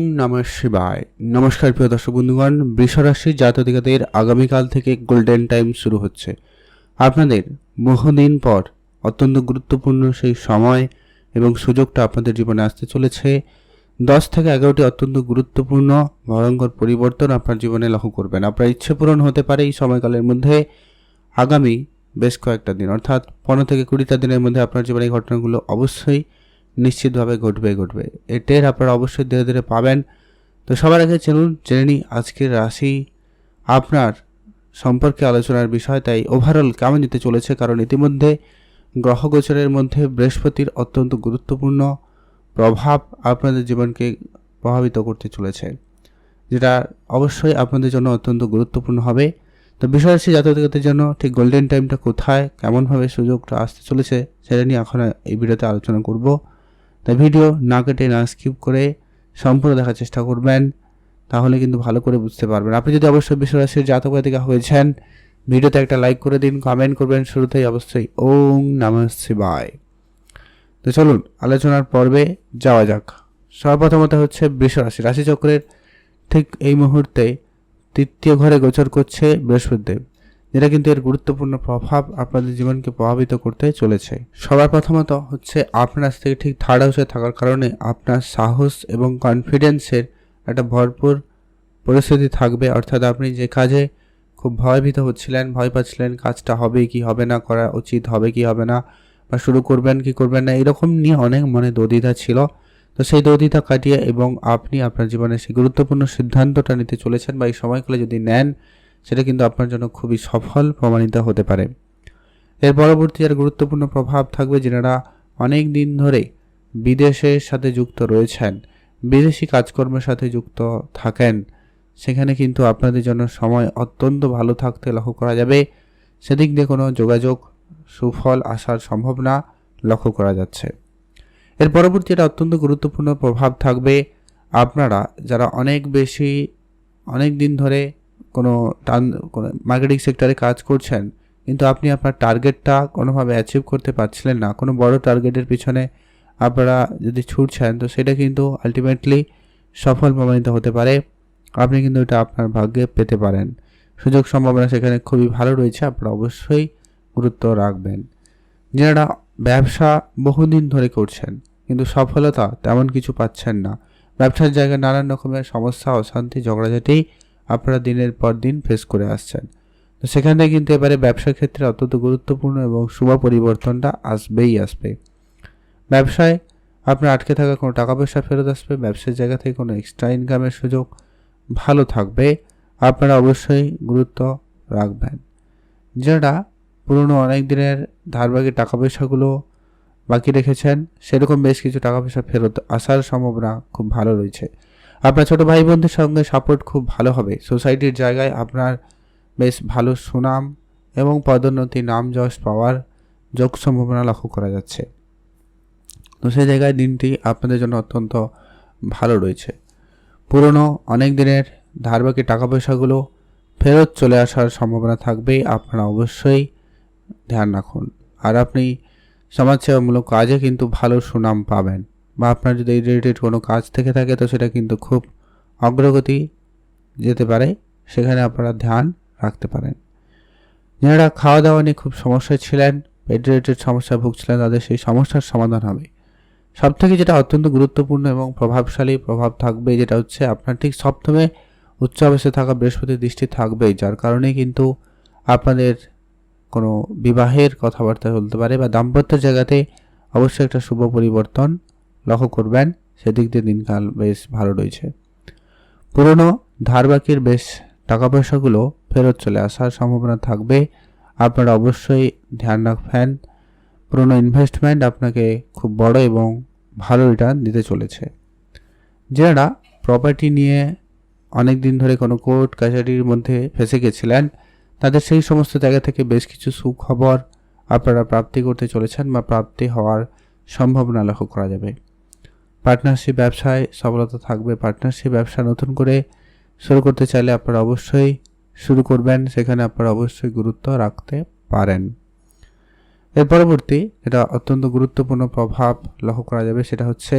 নম শিবায়। নমস্কার প্রিয় দর্শক বন্ধুগণ, বৃষরাশি জাতদিকাদের আগামীকাল থেকে গোল্ডেন টাইম শুরু হচ্ছে। আপনাদের বহুদিন পর অত্যন্ত গুরুত্বপূর্ণ সেই সময় এবং সুযোগটা আপনাদের জীবনে আসতে চলেছে। দশ থেকে এগারোটি অত্যন্ত গুরুত্বপূর্ণ, ভয়ঙ্কর পরিবর্তন আপনার জীবনে লক্ষ্য করবেন। আপনার ইচ্ছে পূরণ হতে পারে এই সময়কালের মধ্যে। আগামী বেশ কয়েকটা দিন, অর্থাৎ পনেরো থেকে কুড়িটা দিনের মধ্যে আপনার জীবনে এই ঘটনাগুলো অবশ্যই নিশ্চিতভাবে ঘটবে ঘটবে। এর টের আপনারা অবশ্যই ধীরে ধীরে পাবেন। তো সবার আগে চলুন, জেনে নিই আজকের রাশি আপনার সম্পর্কে আলোচনার বিষয়। তাই ওভারঅল কেমন যেতে চলেছে? কারণ ইতিমধ্যে গ্রহগোচরের মধ্যে বৃহস্পতির অত্যন্ত গুরুত্বপূর্ণ প্রভাব আপনাদের জীবনকে প্রভাবিত করতে চলেছে, যেটা অবশ্যই আপনাদের জন্য অত্যন্ত গুরুত্বপূর্ণ হবে। তো বিষয় বিষয়রাশি জাতকদের জন্য ঠিক গোল্ডেন টাইমটা কোথায়? কেমনভাবে সুযোগটা আসতে চলেছে? সেটা নিয়ে এখন এই ভিডিওতে আলোচনা করব। তাই ভিডিও না কেটে, না স্কিপ করে সম্পূর্ণ দেখার চেষ্টা করবেন, তাহলে কিন্তু ভালো করে বুঝতে পারবেন। আপনি যদি অবশ্যই বিশ্বরাশির জাতক জাতিকা হয়েছেন ভিডিওতে একটা লাইক করে দিন কমেন্ট করবেন, শুরুতেই অবশ্যই ওম নম শিবায়। তো চলুন, আলোচনার পর্বে যাওয়া যাক। সর্বপ্রথমত হচ্ছে বৃষরাশি। রাশিচক্রের ঠিক এই মুহূর্তে তৃতীয় ঘরে গোচর করছে বৃহস্পতিদেব। যেটা কিন্তু এর গুরুত্বপূর্ণ প্রভাব আপনাদের জীবনকে প্রভাবিত করতে চলেছে। সবার প্রথমত হচ্ছে আপনার থেকে ঠিক থার্ড হাউসে থাকার কারণে আপনার সাহস এবং কনফিডেন্সের একটা ভরপুর পরিস্থিতি থাকবে। অর্থাৎ আপনি যে কাজে খুব ভয়ভীত হচ্ছিলেন, ভয় পাচ্ছিলেন, কাজটা হবে কি হবে না, করা উচিত হবে কি হবে না, বা শুরু করবেন কি করবেন না, এরকম নিয়ে অনেক মনে দদিদা ছিল। তো সেই দদিদা কাটিয়ে এবং আপনি আপনার জীবনে সেই গুরুত্বপূর্ণ সিদ্ধান্তটা নিতে চলেছেন বা এই সময়কালে যদি নেন সেটা কিন্তু আপনার জন্য খুবই সফল প্রমাণিত হতে পারে। এর পরবর্তী আর গুরুত্বপূর্ণ প্রভাব থাকবে যেনারা অনেক দিন ধরে বিদেশের সাথে যুক্ত রয়েছেন, বিদেশি কাজকর্মের সাথে যুক্ত থাকেন। সেখানে কিন্তু আপনাদের জন্য সময় অত্যন্ত ভালো থাকতে লক্ষ্য করা যাবে। সেদিক দিয়ে কোনো যোগাযোগ সুফল আসার সম্ভাবনা লক্ষ্য করা যাচ্ছে। এর পরবর্তী এটা অত্যন্ত গুরুত্বপূর্ণ প্রভাব থাকবে, আপনারা যারা অনেক বেশি, অনেক দিন ধরে কোনো টান, কোনো মার্কেটিং সেক্টরে কাজ করছেন, কিন্তু আপনি আপনার টার্গেটটা কোনোভাবে অ্যাচিভ করতে পারছিলেন না। কোনো বড় টার্গেটের পিছনে আপনারা যদি ছুটছেন, তো সেটা কিন্তু আলটিমেটলি সফল প্রমাণিত হতে পারে। আপনি কিন্তু এটা আপনার ভাগ্যে পেতে পারেন। সুযোগ সম্ভাবনা সেখানে খুবই ভালো রয়েছে, আপনারা অবশ্যই গুরুত্ব রাখবেন। যারা ব্যবসা বহুদিন ধরে করছেন, কিন্তু সফলতা তেমন কিছু পাচ্ছেন না। ব্যবসার জায়গায় নানান রকমের সমস্যা, অশান্তি, ঝগড়াঝাটি আপনারা দিনের পর দিন ফেস করে আসছেন। তো সেখানে কিন্তু এবারে ব্যবসার ক্ষেত্রে অত্যন্ত গুরুত্বপূর্ণ এবং শুভ পরিবর্তনটা আসবেই আসবে। ব্যবসায় আপনার আটকে থাকা কোনো টাকা পয়সা ফেরত আসবে, ব্যবসার জায়গা থেকে কোনো এক্সট্রা ইনকামের সুযোগ ভালো থাকবে, আপনারা অবশ্যই গুরুত্ব রাখবেন। যারা পুরনো অনেক দিনের ধারবাকি টাকা পয়সাগুলো বাকি রেখেছেন, সেরকম বেশ কিছু টাকা পয়সা ফেরত আসার সম্ভাবনা খুব ভালো রয়েছে। আপনার ছোট ভাই বোনদের সঙ্গে সাপোর্ট খুব ভালো হবে। সোসাইটির জায়গায় আপনার বেশ ভালো সুনাম এবং পদোন্নতি নাম যশ পাওয়ার যোগ সম্ভাবনা লক্ষ্য করা যাচ্ছে। তো সেই জায়গায় দিনটি আপনাদের জন্য অত্যন্ত ভালো রয়েছে। পুরনো অনেক দিনের ধারবাকি টাকা পয়সাগুলো ফেরত চলে আসার সম্ভাবনা থাকবে, আপনারা অবশ্যই ধ্যান রাখুন। আর আপনি সমাজসেবামূলক কাজে কিন্তু ভালো সুনাম পাবেন। বা আপনার যদি রিলেটেড কোনো কাজ থেকে থাকে, তো সেটা কিন্তু খুব অগ্রগতি যেতে পারে। সেখানে আপনারা ধ্যান রাখতে পারেন। যারা খাওয়া দাওয়া নিয়ে খুব সমস্যায় ছিলেন, পেট রিলেটেড সমস্যা ভুগছিলেন, তাদের সেই সমস্যার সমাধান হবে। সব থেকে যেটা অত্যন্ত গুরুত্বপূর্ণ এবং প্রভাবশালী প্রভাব থাকবে, যেটা হচ্ছে আপনার ঠিক সপ্তমে উচ্চ অবস্থায় থাকা বৃহস্পতির দৃষ্টি থাকবেই, যার কারণে কিন্তু আপনাদের কোনো বিবাহের কথাবার্তা চলতে পারে বা দাম্পত্য জায়গাতে অবশ্যই একটা শুভ পরিবর্তন লক্ষ্য করবেন, সেদিক দিয়ে দিনকাল বেশ ভালো রয়েছে। পুরনো ধারবাকির বেশ টাকা পয়সাগুলো ফেরত চলে আসার সম্ভাবনা থাকবে। আপনারা অবশ্যই ধ্যান রাখবেন, পুরনো ইনভেস্টমেন্ট আপনাকে খুব বড় এবং ভালো রিটার্ন দিতে চলেছে। যারা প্রপার্টি নিয়ে অনেক দিন ধরে কোনো কোর্ট কাছারির মধ্যে ফেসে গেছিলেন, তাদের সেই সমস্ত জায়গা থেকে বেশ কিছু সুখবর আপনারা প্রাপ্তি করতে চলেছেন বা প্রাপ্তি হওয়ার সম্ভাবনা লক্ষ্য করা যাবে। পার্টনারশিপ ব্যবসায় সফলতা থাকবে। পার্টনারশিপ ব্যবসা নতুন করে শুরু করতে চাইলে আপনারা অবশ্যই শুরু করবেন। সেখানে আপনারা অবশ্যই গুরুত্ব রাখতে পারেন। এর পরবর্তী এটা অত্যন্ত গুরুত্বপূর্ণ প্রভাব লক্ষ্য করা যাবে সেটা হচ্ছে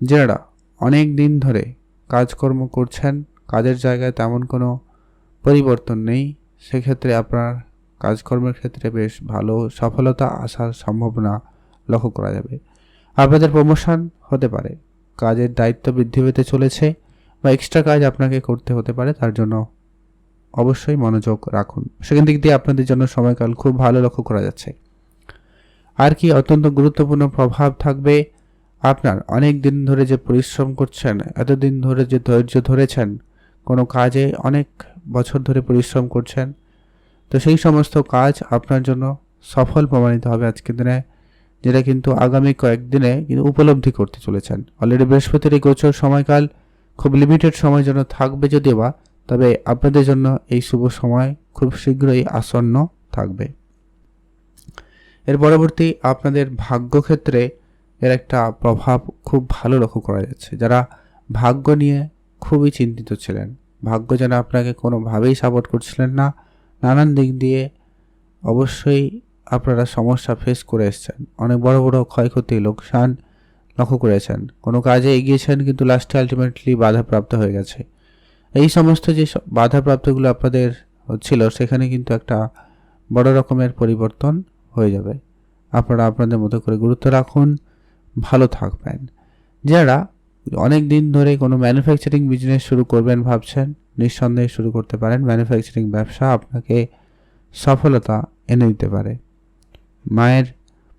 যারা অনেক দিন ধরে কাজকর্ম করছেন, কাজের জায়গায় তেমন কোনো পরিবর্তন নেই, সেক্ষেত্রে আপনার কাজকর্মের ক্ষেত্রে বেশ ভালো সফলতা আসার সম্ভাবনা লক্ষ্য করা যাবে। আপনাদের প্রমোশন হতে পারে। কাজের দায়িত্ব বৃদ্ধি পেতে চলেছে বা এক্সট্রা কাজ আপনাকে করতে হতে পারে, তার জন্য অবশ্যই মনোযোগ রাখুন। সেখান দিক দিয়ে আপনাদের জন্য সময়কাল খুব ভালো লক্ষ্য করা যাচ্ছে। আর কি অত্যন্ত গুরুত্বপূর্ণ প্রভাব থাকবে আপনার অনেক দিন ধরে যে পরিশ্রম করছেন, এতদিন ধরে যে ধৈর্য ধরেছেন, কোনো কাজে অনেক বছর ধরে পরিশ্রম করছেন, তো সেই সমস্ত কাজ আপনার জন্য সফল প্রমাণিত হবে আজকের দিনে। যেটা কিন্তু আগামী কয়েকদিনে কিন্তু উপলব্ধি করতে চলেছেন। অলরেডি বৃহস্পতির এই গোচর সময়কাল খুব লিমিটেড সময়ের জন্য থাকবে যদিও বা, তবে আপনাদের জন্য এই শুভ সময় খুব শীঘ্রই আসন্ন থাকবে। এর পরবর্তী আপনাদের ভাগ্যক্ষেত্রে এর একটা প্রভাব খুব ভালো লক্ষ্য করা যাচ্ছে। যারা ভাগ্য নিয়ে খুবই চিন্তিত ছিলেন, ভাগ্য যেন আপনাকে কোনোভাবেই সাপোর্ট করছিলেন না, নানান দিক দিয়ে অবশ্যই আপনারা সমস্যা ফেস করে এসেছেন। অনেক বড় বড় ক্ষয়ক্ষতি লোকসান লক্ষ্য করেছেন। কোনো কাজে এগিয়েছেন কিন্তু লাস্টে আলটিমেটলি বাধাপ্রাপ্ত হয়ে গেছে। এই সমস্ত যে বাধাপ্রাপ্তগুলো আপনাদের হচ্ছিল, সেখানে কিন্তু একটা বড় রকমের পরিবর্তন হয়ে যাবে। আপনারা আপনাদের মতো করে গুরুত্ব রাখুন, ভালো থাকবেন। যারা অনেক দিন ধরে কোনো ম্যানুফ্যাকচারিং বিজনেস শুরু করবেন ভাবছেন, নিঃসন্দেহে শুরু করতে পারেন। ম্যানুফ্যাকচারিং ব্যবসা আপনাকে সফলতা এনে দিতে পারে। মায়ের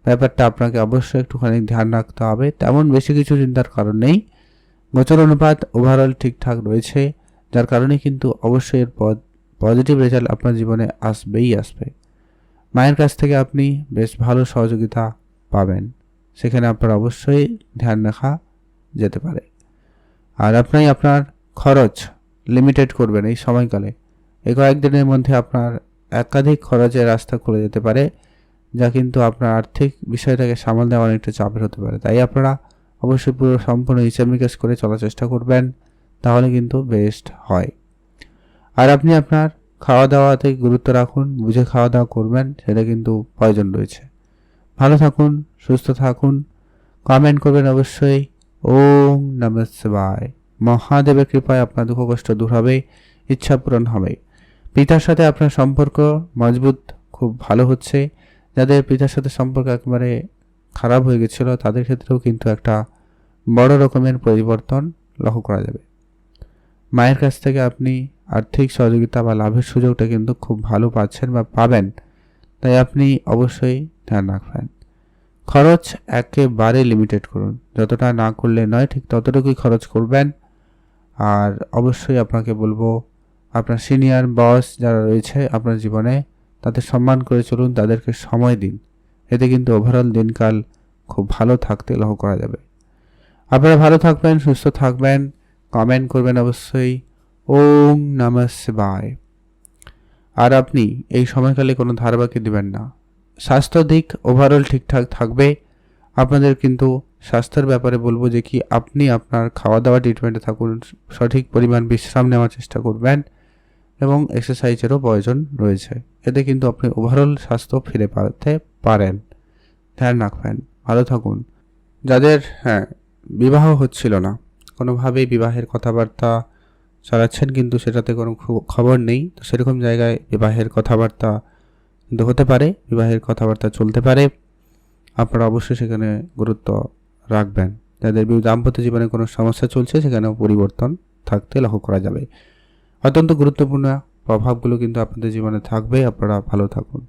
ব্যাপারটা আপনাকে অবশ্যই একটুখানি ধ্যান রাখতে হবে। তেমন বেশি কিছু চিন্তার কারণ নেই। গোচর অনুপাত ওভারঅল ঠিকঠাক রয়েছে। যার কারণে কিন্তু অবশ্যই এর পজিটিভ রেজাল্ট আপনার জীবনে আসবেই আসবে। মায়ের কাছ থেকে আপনি বেশ ভালো সহযোগিতা পাবেন। সেখানে আপনার অবশ্যই ধ্যান রাখা যেতে পারে। আর আপনি আপনার খরচ লিমিটেড করবেন এই সময়কালে। এই কয়েকদিনের মধ্যে আপনার একাধিক খরচের রাস্তা খুলে যেতে পারে। যা কিন্তু আপনার আর্থিক বিষয়টাকে সামাল দেওয়া অনেকটা চাপের হতে পারে। তাই আপনারা অবশ্যই পুরো সম্পূর্ণ হিসাব নিকাশ করে চলার চেষ্টা করবেন, তাহলে কিন্তু বেস্ট হয়। আর আপনি আপনার খাওয়া দাওয়াতে গুরুত্ব রাখুন, বুঝে খাওয়া দাওয়া করবেন, সেটা কিন্তু প্রয়োজন রয়েছে। ভালো থাকুন, সুস্থ থাকুন কমেন্ট করবেন অবশ্যই। ওম নম শিবায়। মহাদেবের কৃপায় আপনার দুঃখ কষ্ট দূর হবে, ইচ্ছা পূরণ হবে। পিতার সাথে আপনার সম্পর্ক মজবুত, খুব ভালো হচ্ছে। যাদের পিতার সাথে সম্পর্ক একেবারে খারাপ হয়ে গেছিল, তাদের ক্ষেত্রেও কিন্তু একটা বড় রকমের পরিবর্তন লক্ষ্য করা যাবে। মায়ের কাছ থেকে আপনি আর্থিক সহযোগিতা বা লাভের সুযোগটা কিন্তু খুব ভালো পাচ্ছেন বা পাবেন, তাই আপনি অবশ্যই ধ্যান রাখবেন। খরচ একেবারে লিমিটেড করুন। যতটা না করলে নয়, ঠিক ততটুকুই খরচ করবেন। আর অবশ্যই আপনাকে বলব, আপনার সিনিয়র বস যারা রয়েছে আপনার জীবনে তাদের সম্মান করে চলুন, তাদেরকে সময় দিন। এতে কিন্তু ওভারঅল দিনকাল খুব ভালো থাকতে লক্ষ্য করা যাবে। আপনারা ভালো থাকবেন, সুস্থ থাকবেন কমেন্ট করবেন অবশ্যই। ওম নমঃ শিবায়। আর আপনি এই সময়কালে কোনো ধারাবাহিক দেবেন না। স্বাস্থ্য দিক ওভারঅল ঠিকঠাক থাকবে। আপনাদের কিন্তু স্বাস্থ্যের ব্যাপারে বলব যে কি আপনি আপনার খাওয়া দাওয়া ট্রিটমেন্টে থাকুন, সঠিক পরিমাণ বিশ্রাম নেওয়ার চেষ্টা করবেন। এবং এক্সারসাইজেরও প্রয়োজন রয়েছে। এতে কিন্তু আপনি ওভারঅল স্বাস্থ্য ফিরে পাতে পারেন। ধ্যান রাখবেন। ভালো থাকুন। যাদের হ্যাঁ বিবাহ হচ্ছিল না, কোনোভাবেই বিবাহের কথাবার্তা চালাচ্ছেন কিন্তু সেটাতে কোনো খবর নেই। তো সেরকম জায়গায় বিবাহের কথাবার্তা কিন্তু হতে পারে, বিবাহের কথাবার্তা চলতে পারে। আপনারা অবশ্যই সেখানে গুরুত্ব রাখবেন। যাদের দাম্পত্য জীবনে কোনো সমস্যা চলছে, সেখানেও পরিবর্তন থাকতে লক্ষ্য করা যাবে। অত্যন্ত গুরুত্বপূর্ণ প্রভাবগুলো কিন্তু আপনাদের জীবনে থাকবে। আপনারা ভালো থাকুন।